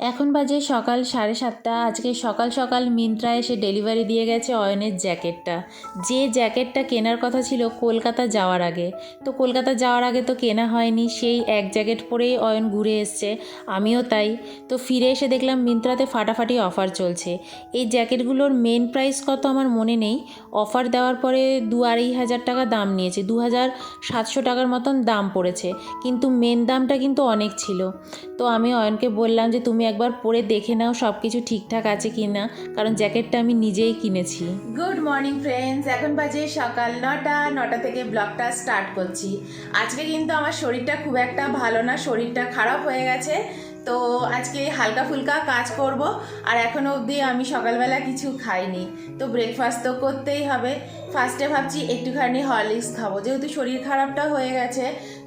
এখন বাজে সকাল সাড়ে সাতটা। আজকে সকাল সকাল মিন্ত্রা এসে ডেলিভারি দিয়ে গেছে অয়নের জ্যাকেটটা। যে জ্যাকেটটা কেনার কথা ছিল কলকাতা যাওয়ার আগে। তো কলকাতা যাওয়ার আগে তো কেনা হয়নি, সেই এক জ্যাকেট পরেই অয়ন ঘুরে এসছে, আমিও তাই। তো ফিরে এসে দেখলাম মিন্ত্রাতে ফাটাফাটি অফার চলছে। এই জ্যাকেটগুলোর মেন প্রাইস কত আমার মনে নেই। অফার দেওয়ার পরে দু আড়াই হাজার টাকা দাম নিয়েছে, দু হাজার সাতশো টাকার মতন দাম পড়েছে। কিন্তু মেন দামটা কিন্তু অনেক ছিল। তো আমি অয়নকে বললাম যে, তুমি একবার পরে দেখে নাও সব কিছু ঠিকঠাক আছে কি না কারণ জ্যাকেটটা আমি নিজেই কিনেছি। গুড মর্নিং ফ্রেন্ডস এখন বাজে সকাল নটা নটা থেকে ব্লগটা স্টার্ট করছি। আজকে কিন্তু আমার শরীরটা খুব একটা ভালো না, শরীরটা খারাপ হয়ে গেছে। তো আজকে হালকা ফুলকা কাজ করব, আর এখনও অবধি আমি সকালবেলা কিছু খাইনি। তো ব্রেকফাস্ট তো করতেই হবে। ফার্স্টে ভাবছি একটুখানি হরলিক্স খাব। যেহেতু শরীর খারাপটা হয়ে গেছে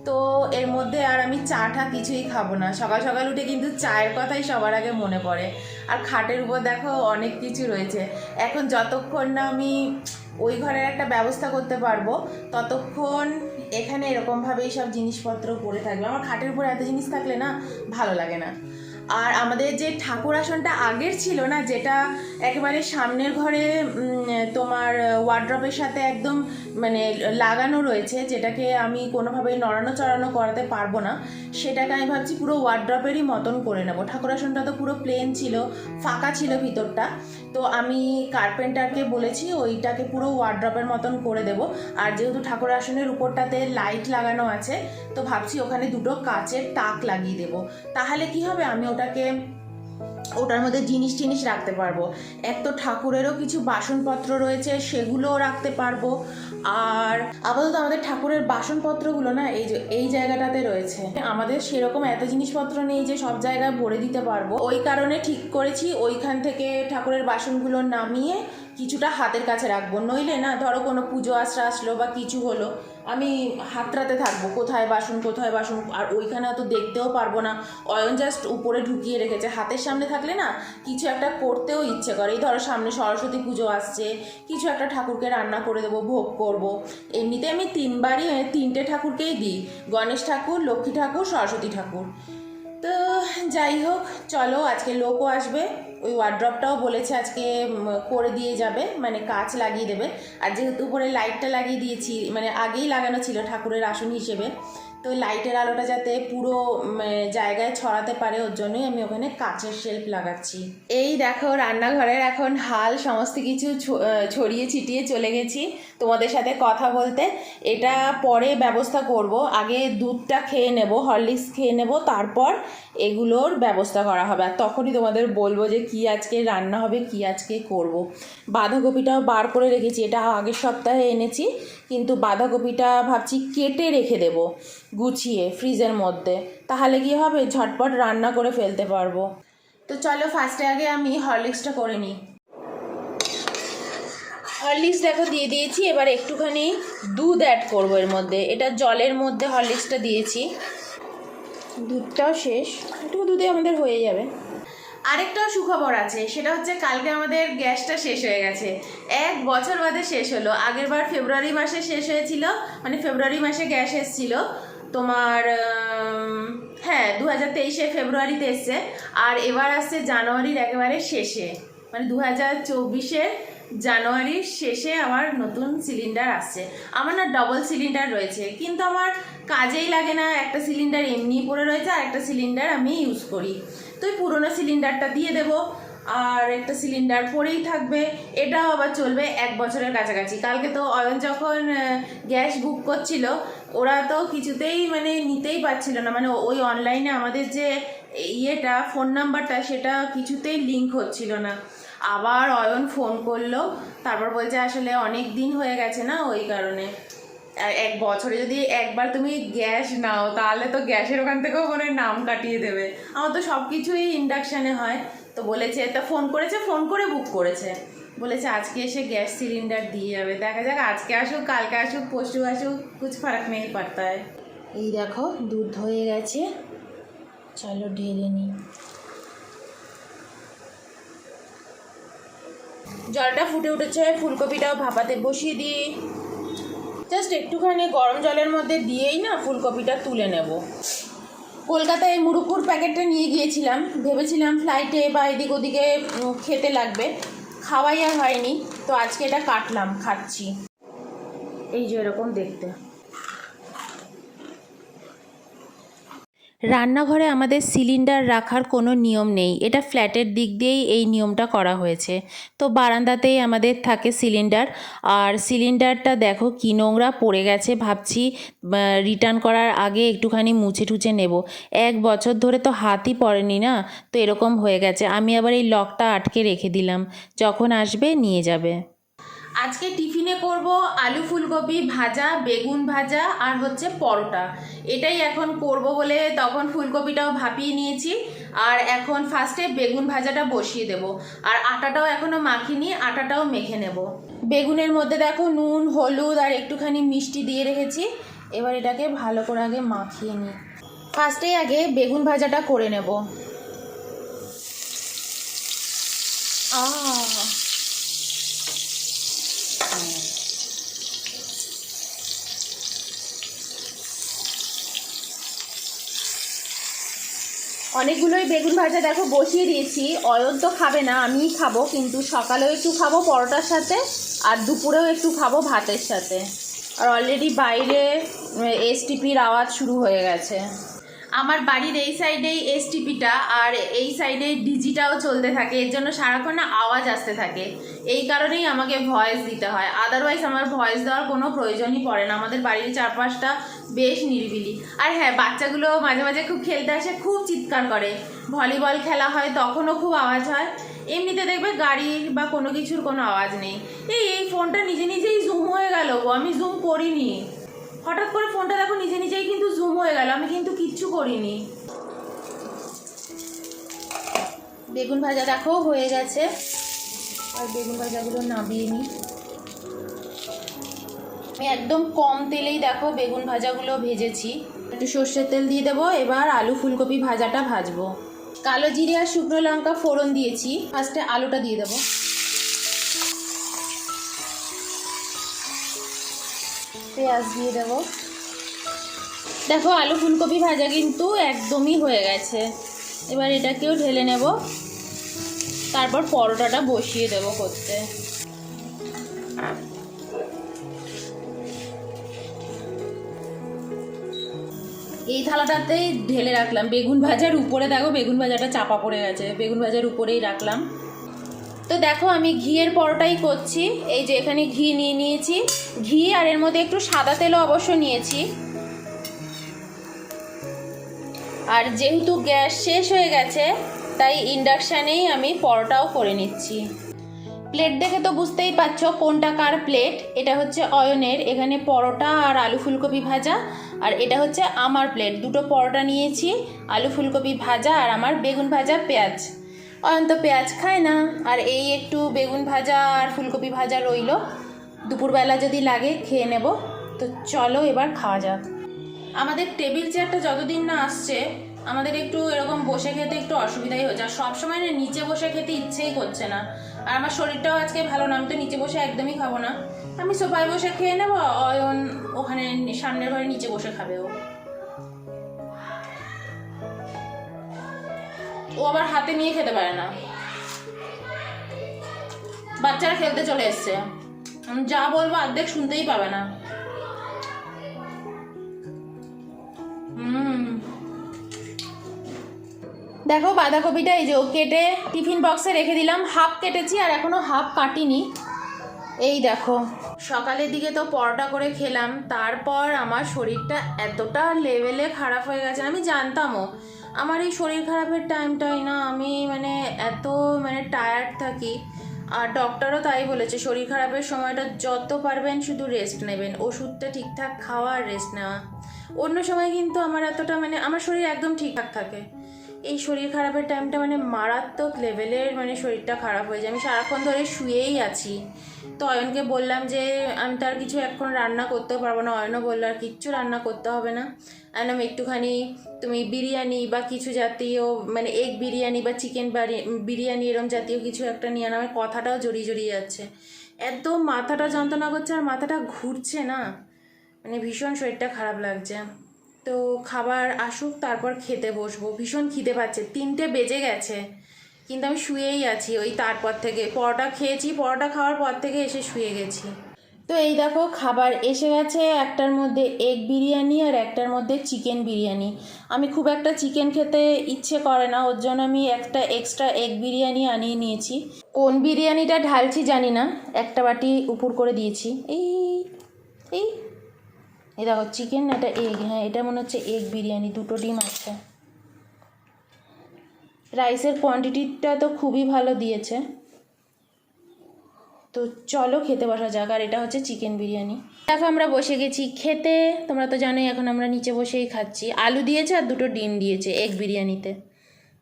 তো এর মধ্যে আর আমি চা টা কিছুই খাব না। সকাল সকাল উঠে কিন্তু চায়ের কথাই সবার আগে মনে পড়ে। আর খাটের উপর দেখো অনেক কিছু রয়েছে। এখন যতক্ষণ না আমি ওই ঘরের একটা ব্যবস্থা করতে পারব, ততক্ষণ এখানে এরকমভাবেই সব জিনিসপত্র পড়ে থাকবে। আমার খাটের উপর এত জিনিস থাকলে না ভালো লাগে না। আর আমাদের যে ঠাকুর আসনটা আগের ছিল না, যেটা একেবারে সামনের ঘরে তোমার ওয়ার্ড্রপের সাথে একদম মানে লাগানো রয়েছে, যেটাকে আমি কোনোভাবেই নড়ানো চড়ানো করাতে পারব না, সেটাকে আমি ভাবছি পুরো ওয়ার্ড্রপেরই মতন করে নেব। ঠাকুর আসনটা তো পুরো প্লেন ছিল, ফাঁকা ছিল ভিতরটা। তো আমি কার্পেন্টারকে বলেছি, ওইটাকে পুরো ওয়ার্ড্রপের মতন করে দেব। আর যেহেতু ঠাকুর আসনের উপরটাতে লাইট লাগানো আছে, তো ভাবছি ওখানে দুটো কাচের তাক লাগিয়ে দেব। তাহলে কি হবে? আমি ওটাকে, ওটার মধ্যে জিনিস টিনিস রাখতে পারব। এক তো ঠাকুরেরও কিছু বাসনপত্র রয়েছে, সেগুলোও রাখতে পারব। আর আপাতত আমাদের ঠাকুরের বাসনপত্রগুলো না এই যে, এই জায়গাটাতে রয়েছে। আমাদের সেরকম এত জিনিসপত্র নেই যে সব জায়গায় ভরে দিতে পারব। ওই কারণে ঠিক করেছি, ওইখান থেকে ঠাকুরের বাসনগুলো নামিয়ে কিছুটা হাতের কাছে রাখব। নইলে না, ধরো কোনো পুজো আশ্রা আসলো বা কিছু হলো আমি হাতড়াতে থাকব। কোথায় বাসন কোথায় বাসন, আর ওইখানে তো দেখতেও পারব না। অয়ন জাস্ট উপরে ঢুকিয়ে রেখেছে। হাতের সামনে থাকলে না কিছু একটা করতেও ইচ্ছে করে। এই ধরো সামনে সরস্বতী পুজো আসছে, কিছু একটা ঠাকুরকে রান্না করে দেবো, ভোগ করব। এমনিতে আমি তিনবারই মানে তিনটে ঠাকুরকেই দিই। গণেশ ঠাকুর, লক্ষ্মী ঠাকুর, সরস্বতী ঠাকুর। তো যাই হোক, চলো আজকে লোকও আসবে। ওই ওয়ার্ড্রপটাও বলেছে আজকে করে দিয়ে যাবে মানে কাচ লাগিয়ে দেবে। আর যেহেতু উপরে লাইটটা লাগিয়ে দিয়েছি মানে আগেই লাগানো ছিল ঠাকুরের আসন হিসেবে তো লাইটের আলোটা যাতে পুরো জায়গায় ছড়াতে পারে, ওর জন্যই আমি ওখানে কাচের শেল্ফ লাগাচ্ছি। এই দেখো, রান্নাঘরের এখন হাল, সমস্ত কিছু ছড়িয়ে ছিটিয়ে চলে গেছি। তোমাদের সাথে কথা বলতে, এটা পরে ব্যবস্থা করব। আগে দুধটা খেয়ে নেব, হরলিক্স খেয়ে নেব, তারপর এগুলোর ব্যবস্থা করা হবে। আর তখনই তোমাদের বলব যে কি আজকে রান্না হবে, কি আজকে করব। বাঁধাকপিটাও বার করে রেখেছি, এটা আগের সপ্তাহে এনেছি। কিন্তু বাঁধাকপিটা ভাবছি কেটে রেখে দেব, গুছিয়ে ফ্রিজের মধ্যে। তাহলে কি হবে? ঝটপট রান্না করে ফেলতে পারব। তো চলো ফার্স্টে আগে আমি হরলিক্সটা করে নিই। হরলিক্স দেখো দিয়ে দিয়েছি, এবার একটুখানি দুধ অ্যাড করব এর মধ্যে। এটা জলের মধ্যে হরলিক্সটা দিয়েছি। দুধটাও শেষ। একটু দুধে আমাদের হয়ে যাবে। আরেকটাও সুখবর আছে, সেটা হচ্ছে কালকে আমাদের গ্যাসটা শেষ হয়ে গেছে। এক বছর বাদে শেষ হলো। আগের বার ফেব্রুয়ারি মাসে শেষ হয়েছিল মানে ফেব্রুয়ারি মাসে গ্যাস এসেছিল। তোমার হ্যাঁ দু হাজার তেইশে ফেব্রুয়ারিতে এসছে, আর এবার আসছে জানুয়ারির একেবারে শেষে। মানে দু হাজার চব্বিশে জানুয়ারির শেষে আমার নতুন সিলিন্ডার আসছে। আমার না ডবল সিলিন্ডার রয়েছে, কিন্তু আমার কাজেই লাগে না, একটা সিলিন্ডার এমনি পড়ে রয়েছে আর একটা সিলিন্ডার আমি ইউজ করি। তো ওই পুরোনো সিলিন্ডারটা দিয়ে দেবো, আর একটা সিলিন্ডার পরেই থাকবে। এটাও আবার চলবে এক বছরের কাছাকাছি। কালকে তো অয়ন যখন গ্যাস বুক করছিল, ওরা তো কিছুতেই মানে নিতেই পারছিল না। মানে ওই অনলাইনে আমাদের যে ইয়েটা ফোন নাম্বারটা সেটা কিছুতেই লিঙ্ক হচ্ছিল না। আবার অয়ন ফোন করল, তারপর বলছে আসলে অনেক দিন হয়ে গেছে না ওই কারণে। এক বছরে যদি একবার তুমি গ্যাস নাও, তাহলে তো গ্যাসের ওখান থেকেও মনে নাম কাটিয়ে দেবে। আমার তো সব কিছুই ইন্ডাকশানে হয়। তো বলেছে, তা ফোন করেছে ফোন করে বুক করেছে। বলেছে, আজকে এসে গ্যাস সিলিন্ডার দিয়ে যাবে। দেখা যাক, আজকে আসুক, কালকে আসুক, পরশু আসুক, কুছ ফারাক নেই পারতা হয় এই দেখো, দুধ হয়ে গেছে। চলো ঢেলে নিই। জলটা ফুটে উঠেছে, ফুলকপিটাও ভাপাতে বসিয়ে দিই। জাস্ট একটুখানি গরম জলের মধ্যে দিয়েই না ফুলকপিটা তুলে নেব। কলকাতায় মুরুকুর প্যাকেটটা নিয়ে গিয়েছিলাম। ভেবেছিলাম ফ্লাইটে বা এদিক ওদিকে খেতে লাগবে। খাওয়াই আর হয়নি, তো আজকে এটা কাটলাম, খাচ্ছি। এই যে এরকম দেখতে। রান্নাঘরে আমাদের সিলিন্ডার রাখার কোনো নিয়ম নেই। এটা ফ্ল্যাটের দিক দিয়েই এই নিয়মটা করা হয়েছে। তো বারান্দাতেই আমাদের থাকে সিলিন্ডার। আর সিলিন্ডারটা দেখো কি নোংরা পড়ে গেছে। ভাবছি রিটার্ন করার আগে একটুখানি মুছে টুছে নেব। এক বছর ধরে তো হাতই পড়েনি না? তো এরকম হয়ে গেছে। আমি আবার এই লকটা আটকে রেখে দিলাম। যখন আসবে নিয়ে যাবে। আজকে টিফিনে করব আলু ফুলকপি ভাজা, বেগুন ভাজা আর হচ্ছে পরোটা। এটাই এখন করব বলে তখন ফুলকপিটাও ভাপিয়ে নিয়েছি আর এখন ফার্স্টে বেগুন ভাজাটা বসিয়ে দেব। আর আটাটাও এখনও মাখিনি, আটাটাও মেখে নেব। বেগুনের মধ্যে দেখো নুন, হলুদ আর একটুখানি মিষ্টি দিয়ে রেখেছি। এবার এটাকে ভালো করে আগে মাখিয়ে নিই। ফার্স্টেই আগে বেগুন ভাজাটা করে নেব। আহ! অনেকগুলোই বেগুন ভাজা, দেখো, বসিয়ে দিয়েছি। অয়ন তো খাবে না, আমিই খাব, কিন্তু সকালেও একটু খাব পরোটার সাথে, আর দুপুরেও একটু খাব ভাতের সাথে। আর অলরেডি বাইরে এসটিপির আওয়াজ শুরু হয়ে গেছে। আমার বাড়ির এই সাইডেই এসটিপিটা আর এই সাইডে ডিজিটাও চলতে থাকে। এর জন্য সারাক্ষণ আওয়াজ আসতে থাকে। এই কারণেই আমাকে ভয়েস দিতে হয়। আদারওয়াইজ আমার ভয়েস দেওয়ার কোনো প্রয়োজনই পড়ে না। আমাদের বাড়ির চারপাশটা বেশ নিরিবিলি। আর হ্যাঁ বাচ্চাগুলো মাঝে মাঝে খুব খেলতে আসে, খুব চিৎকার করে। ভলিবল খেলা হয়, তখনও খুব আওয়াজ হয়। এমনিতে দেখবে গাড়ির বা কোনো কিছুর কোনো আওয়াজ নেই। এই এই ফোনটা নিজে নিজেই জুম হয়ে গেল আমি জুম করিনি। হঠাৎ করে ফোনটা দেখো নিজে নিজেই কিন্তু জুম হয়ে গেল, আমি কিন্তু কিচ্ছু করিনি। বেগুন ভাজা দেখো হয়ে গেছে। আর বেগুন ভাজাগুলো নামিয়ে নিই। আমি একদম কম তেলেই দেখো বেগুন ভাজাগুলো ভেজেছি। একটু সর্ষের তেল দিয়ে দেবো, এবার আলু ফুলকপি ভাজাটা ভাজবো। কালো জিরে আর শুকনো লঙ্কা ফোড়ন দিয়েছি। ফার্স্টে আলুটা দিয়ে দেবো। পেঁয়াজ দিয়ে দেবো। দেখো, আলু ফুলকপি ভাজা কিন্তু একদমই হয়ে গেছে। এবার এটাকেও ঢেলে নেব। তারপর পরোটাটা বসিয়ে দেবো করতে। এই থালাটাতেই ঢেলে রাখলাম। বেগুন ভাজার উপরে, দেখো, বেগুন ভাজাটা চাপা পড়ে গেছে। বেগুন ভাজার উপরেই রাখলাম। তো দেখো আমি ঘিয়ের পরোটাই করছি। এই যে এখানে ঘি নিয়ে নিয়েছি। ঘি আর এর মধ্যে একটু সাদা তেলও অবশ্য নিয়েছি। আর যেহেতু গ্যাস শেষ হয়ে গেছে, তাই ইন্ডাকশানেই আমি পরোটাও করে নিচ্ছি। প্লেট দেখে তো বুঝতেই পারছ কোনটা কার প্লেট। এটা হচ্ছে অয়নের। এখানে পরোটা আর আলু ফুলকপি ভাজা। আর এটা হচ্ছে আমার প্লেট। দুটো পরোটা নিয়েছি, আলু ফুলকপি ভাজা আর আমার বেগুন ভাজা পেঁয়াজ। অয়ন তো পেঁয়াজ খায় না। আর এই একটু বেগুন ভাজা আর ফুলকপি ভাজা রইল। দুপুরবেলা যদি লাগে খেয়ে নেব। তো চলো এবার খাওয়া যাক। আমাদের টেবিল চেয়ারটা যতদিন না আসছে, আমাদের একটু এরকম বসে খেতে একটু অসুবিধাই হচ্ছে। আর সবসময় না নিচে বসে খেতে ইচ্ছেই করছে না। আর আমার শরীরটাও আজকে ভালো না, আমি তো নিচে বসে একদমই খাব না। আমি সোফায় বসে খেয়ে নেব, অয়ন ওখানে সামনের ঘরে নিচে বসে খাবে ও। ও আবার হাতে নিয়ে খেতে পারে না। বাচ্চারা খেলতে চলে এসছে। যা বলব অর্ধেক শুনতেই পাবে না। দেখো বাঁধাকপিটা এই যে কেটে টিফিন বক্সে রেখে দিলাম। হাফ কেটেছি আর এখনও হাফ কাটিনি। এই দেখো, সকালের দিকে তো পরোটা করে খেলাম, তারপর আমার শরীরটা এতটা লেভেলে খারাপ হয়ে গেছে, আমি জানতামও। আমার এই শরীর খারাপের টাইমটাই না, আমি মানে এত মানে টায়ার্ড থাকি। আর ডক্টরও তাই বলেছে, শরীর খারাপের সময়টা যত পারবেন শুধু রেস্ট নেবেন, ওষুধটা ঠিকঠাক খাওয়া আর রেস্ট নেওয়া। অন্য সময় কিন্তু আমার এতটা মানে আমার শরীর একদম ঠিকঠাক থাকে। এই শরীর খারাপের টাইমটা মানে মারাত্মক লেভেলের মানে শরীরটা খারাপ হয়ে যায়। আমি সারাক্ষণ ধরে শুয়েই আছি। তো অয়নকে বললাম যে, আমি তার কিছু এখন রান্না করতেও পারব না। অয়নও বলল, আর কিচ্ছু রান্না করতে হবে না। আনলাম একটুখানি, তুমি বিরিয়ানি বা কিছু জাতীয় মানে এগ বিরিয়ানি বা চিকেন বিরিয়ানি এরম জাতীয় কিছু একটা নিয়ে আনা। কথাটাও জড়িয়ে জড়িয়ে যাচ্ছে। এত মাথাটা যন্ত্রণা করছে আর মাথাটা ঘুরছে না। মানে ভীষণ শরীরটা খারাপ লাগছে। তো খাবার আসুক, তারপর খেতে বসবো। ভীষণ খিদে পাচ্ছে। তিনটে বেজে গেছে। কিন্তু আমি শুয়েই আছি ওই তারপর থেকে। পরোটা খেয়েছি। পরোটা খাওয়ার পর থেকে এসে শুয়ে গেছি। তো এই দেখো, খাবার এসে গেছে। একটার মধ্যে এগ বিরিয়ানি আর একটার মধ্যে চিকেন বিরিয়ানি। আমি খুব একটা চিকেন খেতে ইচ্ছে করে না। ওর জন্য আমি একটা এক্সট্রা এগ বিরিয়ানি আনিয়ে নিয়েছি। কোন বিরিয়ানিটা ঢালছি জানি না। একটা বাটি উপর করে দিয়েছি। এই এই দেখো চিকেন এটা এগ হ্যাঁ এটা মনে হচ্ছে এগ বিরিয়ানি দুটো ডিম আছে। রাইসের কোয়ান্টিটিটা তো খুবই ভালো দিয়েছে। তো চলো খেতে বসা যাক আর এটা হচ্ছে চিকেন বিরিয়ানি। দেখো আমরা বসে গেছি খেতে। তোমরা তো জানোই এখন আমরা নিচে বসেই খাচ্ছি। আলু দিয়েছে আর দুটো ডিম দিয়েছে এগ বিরিয়ানিতে।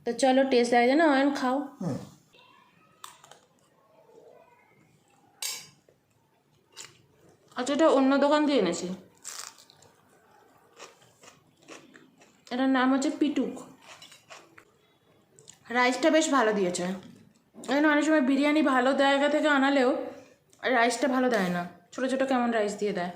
তো চলো টেস্ট লাগে না অয়ন খাও। আচ্ছা এটা অন্য দোকান দিয়ে এনেছি। এটার নাম হচ্ছে পিটুক। রাইসটা বেশ ভালো দিয়েছে। এখানে অনেক সময় বিরিয়ানি ভালো জায়গা থেকে আনালেও রাইসটা ভালো দেয় না। ছোটো ছোটো কেমন রাইস দিয়ে দেয়।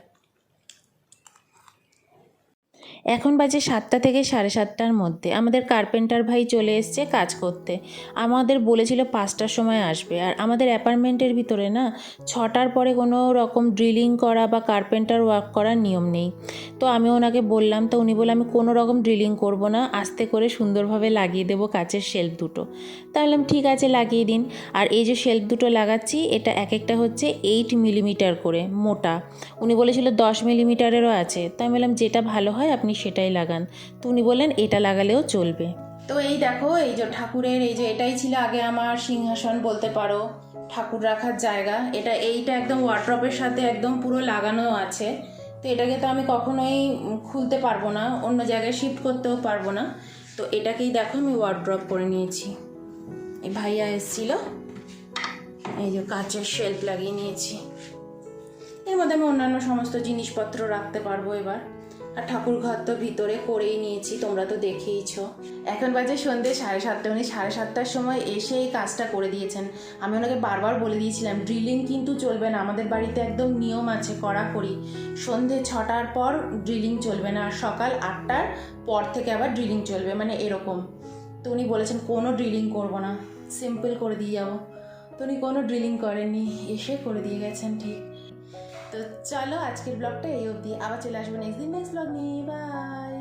এখন বাজে সাতটা থেকে সাড়ে সাতটার মধ্যে। আমাদের কার্পেন্টার ভাই চলে এসছে কাজ করতে। আমাদের বলেছিল পাঁচটার সময় আসবে। আর আমাদের অ্যাপার্টমেন্টের ভিতরে না, ছটার পরে কোনো রকম ড্রিলিং করা বা কার্পেন্টার ওয়ার্ক করার নিয়ম নেই। তো আমি ওনাকে বললাম, তো উনি বলে আমি কোনো রকম ড্রিলিং করব না, আস্তে করে সুন্দরভাবে লাগিয়ে দেবো কাচের শেলফ দুটো। তাহলে ঠিক আছে, লাগিয়ে দিন। আর এই যে শেলফ দুটো লাগাচ্ছি, এটা এক একটা হচ্ছে এইট মিলিমিটার করে, মোটা। উনি বলেছিল দশ মিলিমিটারেরও আছে। তো আমি বললাম, যেটা ভালো হয়, আপনি সেটাই লাগান। তো উনি বললেন, এটা লাগালেও চলবে। তো এই দেখো, এই যে ঠাকুরের, এই যে এটাই ছিল আগে আমার সিংহাসন বলতে পারো, ঠাকুর রাখার জায়গা। এটা এইটা একদম ওয়ার্ড্রপের সাথে একদম পুরো লাগানো আছে। তো এটাকে তো আমি কখনোই খুলতে পারব না, অন্য জায়গায় শিফট করতেও পারব না। তো এটাকেই দেখো, আমি ওয়ার্ড্রপ করে নিয়েছি। এই ভাইয়া এসেছিল। এই যে কাঁচের শেলফ লাগিয়ে নিয়েছি। এর মধ্যে আমি অন্যান্য সমস্ত জিনিসপত্র রাখতে পারব এবার। আর ঠাকুর ঘর তো ভিতরে করেই নিয়েছি, তোমরা তো দেখেইছ। এখন বাজে সন্ধ্যে সাড়ে সাতটা, উনি সাড়ে সাতটার সময় এসে এই কাজটা করে দিয়েছেন। আমি ওনাকে বারবার বলে দিয়েছিলাম, ড্রিলিং কিন্তু চলবে না, আমাদের বাড়িতে একদম নিয়ম আছে কড়াকড়ি সন্ধে ছটার পর ড্রিলিং চলবে না, আর সকাল আটটার পর থেকে আবার ড্রিলিং চলবে মানে এরকম। তো উনি বলেছেন, কোনো ড্রিলিং করব না, সিম্পল করে দিয়ে যাব। তো উনি কোনো ড্রিলিং করেননি, এসে করে দিয়ে গেছেন, ঠিক। তো চলো আজকের ব্লগটা এই অবধি। আবার চলে আসব নেক্সট দিন। নেক্সট ব্লগ নিয়ে। বাই